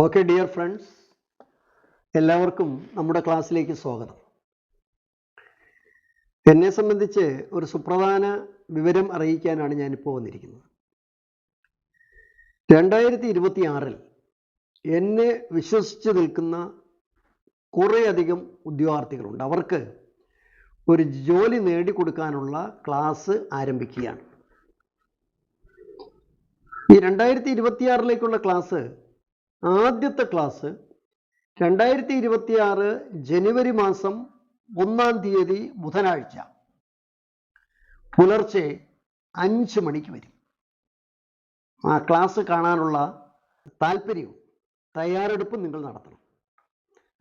Okay dear friends എല്ലാവർക്കും നമ്മുടെ ക്ലാസ്സിലേക്ക് സ്വാഗതം. എന്നെ സംബന്ധിച്ച് ഒരു സുപ്രധാന വിവരം അറിയിക്കാനാണ് ഞാനിപ്പോൾ വന്നിരിക്കുന്നത്. രണ്ടായിരത്തി ഇരുപത്തി ആറിൽ എന്നെ വിശ്വസിച്ച് നിൽക്കുന്ന കുറേയധികം ഉദ്യോഗാർത്ഥികളുണ്ട്. അവർക്ക് ഒരു ജോലി നേടിക്കൊടുക്കാനുള്ള ക്ലാസ് ആരംഭിക്കുകയാണ്. ഈ രണ്ടായിരത്തി ഇരുപത്തിയാറിലേക്കുള്ള ക്ലാസ് ആദ്യത്തെ ക്ലാസ് രണ്ടായിരത്തി ഇരുപത്തി ആറ് ജനുവരി മാസം ഒന്നാം തീയതി ബുധനാഴ്ച. പുലർച്ചെ അഞ്ച് മണിക്ക് വരും. ആ ക്ലാസ് കാണാനുള്ള താല്പര്യവും തയ്യാറെടുപ്പും നിങ്ങൾ നടത്തണം.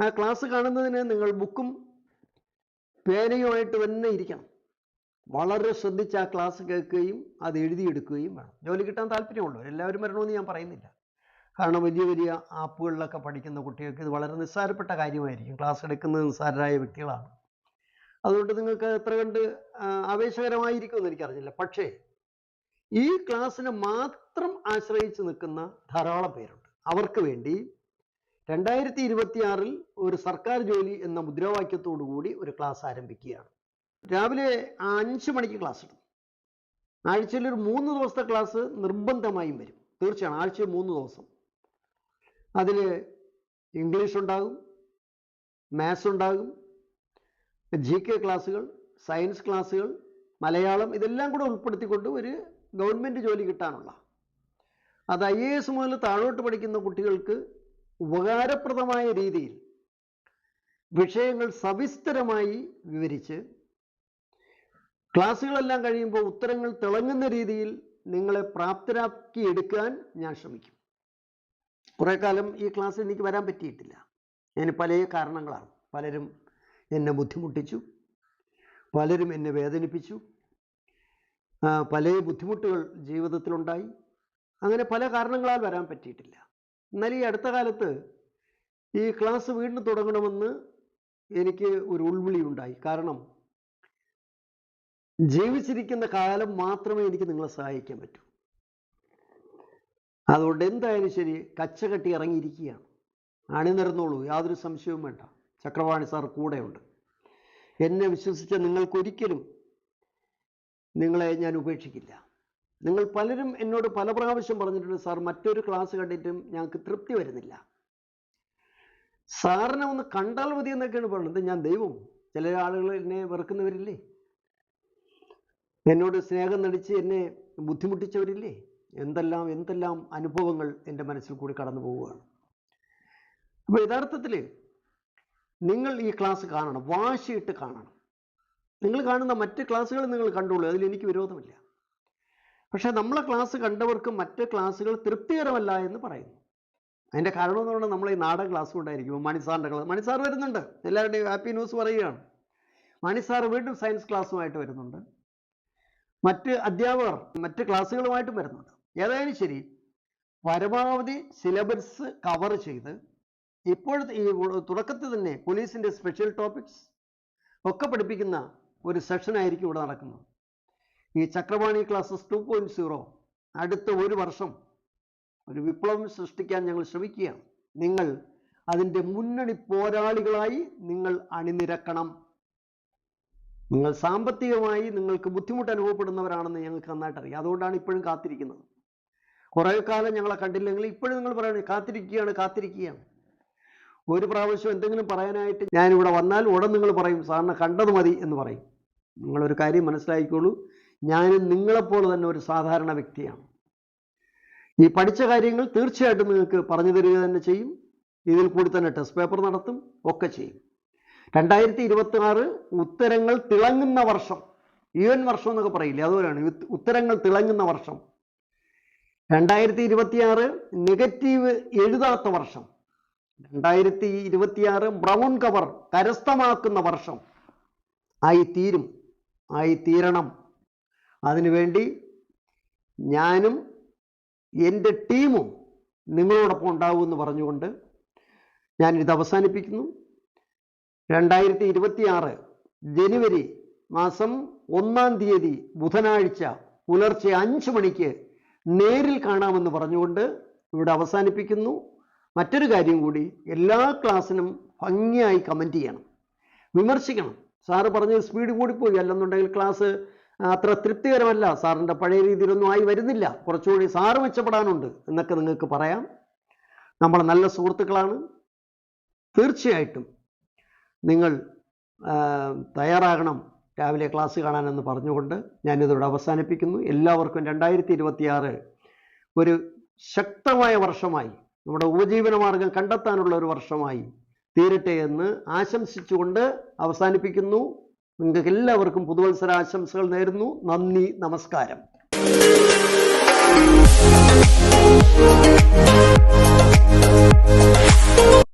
ആ ക്ലാസ് കാണുന്നതിന് നിങ്ങൾ ബുക്കും പേനയുമായിട്ട് തന്നെ ഇരിക്കണം. വളരെ ശ്രദ്ധിച്ച് ആ ക്ലാസ് കേൾക്കുകയും അത് എഴുതിയെടുക്കുകയും വേണം. ജോലി കിട്ടാൻ താല്പര്യമുള്ളവർ എല്ലാവരും വരണമെന്ന് ഞാൻ പറയുന്നില്ല. കാരണം വലിയ വലിയ ആപ്പുകളിലൊക്കെ പഠിക്കുന്ന കുട്ടികൾക്ക് ഇത് വളരെ നിസ്സാരപ്പെട്ട കാര്യമായിരിക്കും. ക്ലാസ് എടുക്കുന്നത് നിസ്സാരരായ വ്യക്തികളാണ്. അതുകൊണ്ട് നിങ്ങൾക്ക് എത്ര കണ്ട് ആവേശകരമായിരിക്കും ആവേശകരമായിരിക്കുമെന്ന് എനിക്കറിഞ്ഞില്ല. പക്ഷേ ഈ ക്ലാസ്സിനെ മാത്രം ആശ്രയിച്ച് നിൽക്കുന്ന ധാരാളം പേരുണ്ട്. അവർക്ക് വേണ്ടി രണ്ടായിരത്തി ഇരുപത്തി ആറിൽ ഒരു സർക്കാർ ജോലി എന്ന മുദ്രാവാക്യത്തോടു കൂടി ഒരു ക്ലാസ് ആരംഭിക്കുകയാണ്. രാവിലെ അഞ്ച് മണിക്ക് ക്ലാസ് ഇടും ആഴ്ചയിൽ ഒരു മൂന്ന് ദിവസത്തെ ക്ലാസ് നിർബന്ധമായും വരും. തീർച്ചയാണ് ആഴ്ചയിൽ മൂന്ന് ദിവസം. അതിൽ ഇംഗ്ലീഷ് ഉണ്ടാകും മാത്സ് ഉണ്ടാകും ജി കെ ക്ലാസ്സുകൾ സയൻസ് ക്ലാസ്സുകൾ മലയാളം ഇതെല്ലാം കൂടെ ഉൾപ്പെടുത്തിക്കൊണ്ട് ഒരു ഗവൺമെന്റ് ജോലി കിട്ടാനുള്ള. അത് ഐ എ എസ് മുതൽ താഴോട്ട് പഠിക്കുന്ന കുട്ടികൾക്ക് ഉപകാരപ്രദമായ രീതിയിൽ വിഷയങ്ങൾ സവിസ്തരമായി വിവരിച്ച് ക്ലാസ്സുകളെല്ലാം കഴിയുമ്പോൾ ഉത്തരങ്ങൾ തിളങ്ങുന്ന രീതിയിൽ നിങ്ങളെ പ്രാപ്തരാക്കിയെടുക്കാൻ ഞാൻ ശ്രമിക്കും. കുറേ കാലം ഈ ക്ലാസ്സിൽ എനിക്ക് വരാൻ പറ്റിയിട്ടില്ല. അതിന് പല കാരണങ്ങളാണ്. പലരും എന്നെ ബുദ്ധിമുട്ടിച്ചു. പലരും എന്നെ വേദനിപ്പിച്ചു. പല ബുദ്ധിമുട്ടുകൾ ജീവിതത്തിലുണ്ടായി. അങ്ങനെ പല കാരണങ്ങളാൽ വരാൻ പറ്റിയിട്ടില്ല. എന്നാൽ ഈ അടുത്ത കാലത്ത് ഈ ക്ലാസ് വീണ്ടും തുടങ്ങണമെന്ന് എനിക്ക് ഒരു ഉൾവിളി ഉണ്ടായി. കാരണം ജീവിച്ചിരിക്കുന്ന കാലം മാത്രമേ എനിക്ക് നിങ്ങളെ സഹായിക്കാൻ പറ്റൂ. അതുകൊണ്ട് എന്തായാലും ശരി കച്ചകെട്ടി ഇറങ്ങിയിരിക്കുകയാണ്. അണിനിരന്നോളൂ യാതൊരു സംശയവും വേണ്ട. ചക്രവാണി സാർ കൂടെയുണ്ട്. എന്നെ വിശ്വസിച്ച നിങ്ങൾക്കൊരിക്കലും നിങ്ങളെ ഞാൻ ഉപേക്ഷിക്കില്ല. നിങ്ങൾ പലരും എന്നോട് പല പ്രാവശ്യം പറഞ്ഞിട്ടുണ്ട് സാർ മറ്റൊരു ക്ലാസ് കണ്ടിട്ടും ഞങ്ങൾക്ക് തൃപ്തി വരുന്നില്ല. സാറിനെ ഒന്ന് കണ്ടാൽ മതി എന്നൊക്കെയാണ് പറയുന്നത് ഞാൻ ദൈവം ചില ആളുകൾ എന്നെ വെറുക്കുന്നവരില്ലേ? എന്നോട് സ്നേഹം നടിച്ച് എന്നെ ബുദ്ധിമുട്ടിച്ചവരില്ലേ? എന്തെല്ലാം എന്തെല്ലാം അനുഭവങ്ങൾ എന്റെ മനസ്സിൽ കൂടി കടന്നു പോവുകയാണ്. അപ്പോൾ യഥാർത്ഥത്തിൽ നിങ്ങൾ ഈ ക്ലാസ് കാണണം വാശിയിട്ട് കാണണം. നിങ്ങൾ കാണുന്ന മറ്റ് ക്ലാസ്സുകൾ നിങ്ങൾ കണ്ടോളൂ അതിൽ എനിക്ക് വിരോധമില്ല. പക്ഷേ നമ്മളെ ക്ലാസ് കണ്ടവർക്ക് മറ്റ് ക്ലാസ്സുകൾ തൃപ്തികരമല്ല എന്ന് പറയുന്നു. അതിന്റെ കാരണം എന്ന് പറഞ്ഞാൽ നമ്മൾ ഈ നാടൻ ക്ലാസ് കൊണ്ടായിരിക്കും മണിസാറിന്റെ ക്ലാസ്. മണിസാർ വരുന്നുണ്ട് എല്ലാവരുടെയും ഹാപ്പി ന്യൂസ് പറയുകയാണ്. മണിസാർ വീണ്ടും സയൻസ് ക്ലാസ്സുമായിട്ട് വരുന്നുണ്ട്. മറ്റ് അധ്യാപകർ മറ്റ് ക്ലാസ്സുകളുമായിട്ടും വരുന്നുണ്ട്. ഏതായാലും ശരി. പരമാവധി സിലബസ് കവർ ചെയ്ത് ഇപ്പോഴത്തെ ഈ തുടക്കത്തിൽ തന്നെ പോലീസിന്റെ സ്പെഷ്യൽ ടോപ്പിക്സ് ഒക്കെ പഠിപ്പിക്കുന്ന ഒരു സെഷനായിരിക്കും ഇവിടെ നടക്കുന്നത്. ഈ Chakravani classes two point zero അടുത്ത ഒരു വർഷം ഒരു വിപ്ലവം സൃഷ്ടിക്കാൻ ഞങ്ങൾ ശ്രമിക്കുകയാണ്. നിങ്ങൾ അതിന്റെ മുന്നണി പോരാളികളായി നിങ്ങൾ അണിനിരക്കണം. നിങ്ങൾ സാമ്പത്തികമായി നിങ്ങൾക്ക് ബുദ്ധിമുട്ട് അനുഭവപ്പെടുന്നവരാണെന്ന് ഞങ്ങൾക്ക് നന്നായിട്ട് അറിയാം അതുകൊണ്ടാണ് ഇപ്പോഴും കാത്തിരിക്കുന്നത്. കുറേ കാലം ഞങ്ങളെ കണ്ടില്ലെങ്കിൽ ഇപ്പോഴും നിങ്ങൾ പറയണേ കാത്തിരിക്കുകയാണ് കാത്തിരിക്കുകയാണ്. ഒരു പ്രാവശ്യം എന്തെങ്കിലും പറയാനായിട്ട് ഞാനിവിടെ വന്നാൽ ഉടൻ നിങ്ങൾ പറയും സാറിനെ കണ്ടത് മതി എന്ന് പറയും. നിങ്ങളൊരു കാര്യം മനസ്സിലാക്കിക്കോളൂ ഞാനും നിങ്ങളെപ്പോലെ തന്നെ ഒരു സാധാരണ വ്യക്തിയാണ്. ഈ പഠിച്ച കാര്യങ്ങൾ തീർച്ചയായിട്ടും നിങ്ങൾക്ക് പറഞ്ഞു തരിക തന്നെ ചെയ്യും. ഇതിൽ കൂടി തന്നെ ടെസ്റ്റ് പേപ്പർ നടത്തും ഒക്കെ ചെയ്യും. രണ്ടായിരത്തി ഇരുപത്തി ആറ് ഉത്തരങ്ങൾ തിളങ്ങുന്ന വർഷം ഈവൻ വർഷം എന്നൊക്കെ പറയില്ലേ അതുപോലെയാണ്. ഉത്തരങ്ങൾ തിളങ്ങുന്ന വർഷം. രണ്ടായിരത്തി ഇരുപത്തിയാറ് നെഗറ്റീവ് എഴുതാത്ത വർഷം. രണ്ടായിരത്തി ഇരുപത്തിയാറ് ബ്രൗൺ കവർ കരസ്ഥമാക്കുന്ന വർഷം. ആയി തീരും ആയി തീരണം അതിനുവേണ്ടി ഞാനും എന്റെ ടീമും നിങ്ങളോടൊപ്പം ഉണ്ടാവുമെന്ന് പറഞ്ഞുകൊണ്ട് ഞാൻ ഇത് അവസാനിപ്പിക്കുന്നു. രണ്ടായിരത്തി ഇരുപത്തി ആറ് ജനുവരി മാസം ഒന്നാം തീയതി ബുധനാഴ്ച പുലർച്ചെ അഞ്ച് മണിക്ക് നേരിൽ കാണാമെന്ന് പറഞ്ഞുകൊണ്ട് ഇവിടെ അവസാനിപ്പിക്കുന്നു. മറ്റൊരു കാര്യം കൂടി എല്ലാ ക്ലാസ്സിനും ഭംഗിയായി കമന്റ് ചെയ്യണം. വിമർശിക്കണം. സാറ് പറഞ്ഞ സ്പീഡ് കൂടിപ്പോയി അല്ലെന്നുണ്ടെങ്കിൽ ക്ലാസ് അത്ര തൃപ്തികരമല്ല. സാറിന്റെ പഴയ രീതിയിലൊന്നും ആയി വരുന്നില്ല. കുറച്ചുകൂടി സാറ് മെച്ചപ്പെടാനുണ്ട് എന്നൊക്കെ നിങ്ങൾക്ക് പറയാം. നമ്മൾ നല്ല സുഹൃത്തുക്കളാണ്. തീർച്ചയായിട്ടും നിങ്ങൾ തയ്യാറാകണം. രാവിലെ ക്ലാസ് കാണാനെന്ന് പറഞ്ഞുകൊണ്ട് ഞാനിതോടെ അവസാനിപ്പിക്കുന്നു. എല്ലാവർക്കും രണ്ടായിരത്തി ഇരുപത്തിയാറ് ഒരു ശക്തമായ വർഷമായി നമ്മുടെ ഉപജീവന മാർഗം കണ്ടെത്താനുള്ള ഒരു വർഷമായി തീരട്ടെ എന്ന് ആശംസിച്ചുകൊണ്ട് അവസാനിപ്പിക്കുന്നു. നിങ്ങൾക്ക് എല്ലാവർക്കും പുതുവത്സര ആശംസകൾ നേരുന്നു. നന്ദി നമസ്കാരം.